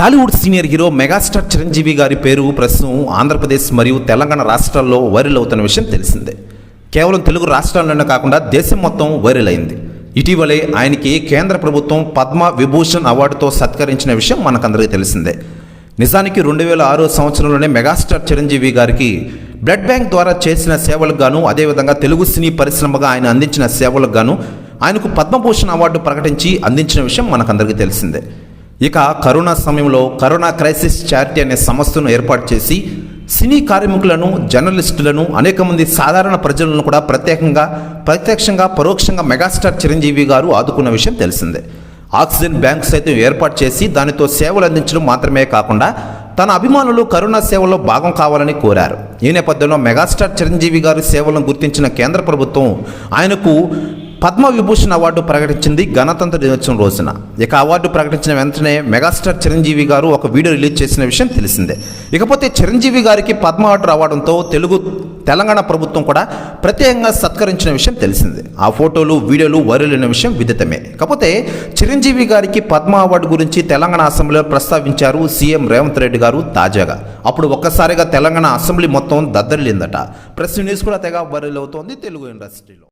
Tollywood senior hero megastar Chiranjeevi గారి పేరు ప్రస్తుతం ఆంధ్రప్రదేశ్ మరియు తెలంగాణ రాష్ట్రాల్లో వైరల్ అవుతున్న విషయం తెలిసిందే. కేవలం తెలుగు రాష్ట్రాల్లోనే కాకుండా దేశం మొత్తం వైరల్ అయింది. ఇటీవలే ఆయనకి కేంద్ర ప్రభుత్వం పద్మ విభూషణ్ అవార్డుతో సత్కరించిన విషయం మనకందరికీ తెలిసిందే. నిజానికి రెండు వేల ఆరో సంవత్సరంలోనే మెగాస్టార్ చిరంజీవి గారికి బ్లడ్ బ్యాంక్ ద్వారా చేసిన సేవలకు గాను అదేవిధంగా తెలుగు సినీ పరిశ్రమగా ఆయన అందించిన సేవలకు గాను ఆయనకు పద్మభూషణ్ అవార్డు ప్రకటించి అందించిన విషయం మనకందరికీ తెలిసిందే. ఇక కరోనా సమయంలో కరోనా క్రైసిస్ చారిటీ అనే సంస్థను ఏర్పాటు చేసి సినీ కార్మికులను జర్నలిస్టులను అనేక మంది సాధారణ ప్రజలను కూడా ప్రత్యేకంగా ప్రత్యక్షంగా పరోక్షంగా మెగాస్టార్ చిరంజీవి గారు ఆదుకున్న విషయం తెలిసిందే. ఆక్సిజన్ బ్యాంక్ సైతం ఏర్పాటు చేసి దానితో సేవలు అందించడం మాత్రమే కాకుండా తన అభిమానులు కరోనా సేవల్లో భాగం కావాలని కోరారు. ఈ నేపథ్యంలో మెగాస్టార్ చిరంజీవి గారి సేవలను గుర్తించిన కేంద్ర ప్రభుత్వం ఆయనకు పద్మ విభూషణ్ అవార్డు ప్రకటించింది గణతంత్ర దినోత్సవం రోజున. ఇక అవార్డు ప్రకటించిన వెంటనే మెగాస్టార్ చిరంజీవి గారు ఒక వీడియో రిలీజ్ చేసిన విషయం తెలిసిందే. ఇకపోతే చిరంజీవి గారికి పద్మ అవార్డు రావడంతో తెలుగు తెలంగాణ ప్రభుత్వం కూడా ప్రత్యేకంగా సత్కరించిన విషయం తెలిసిందే. ఆ ఫోటోలు వీడియోలు వైరల్ అయిన విషయం విదితమే. కాకపోతే చిరంజీవి గారికి పద్మ అవార్డు గురించి తెలంగాణ అసెంబ్లీలో ప్రస్తావించారు సీఎం రేవంత్ రెడ్డి గారు తాజాగా. అప్పుడు ఒక్కసారిగా తెలంగాణ అసెంబ్లీ మొత్తం దద్దరిల్లిందట. ప్రెస్ న్యూస్ కూడా తెగ వైరల్ అవుతోంది తెలుగు ఇండస్ట్రీలో.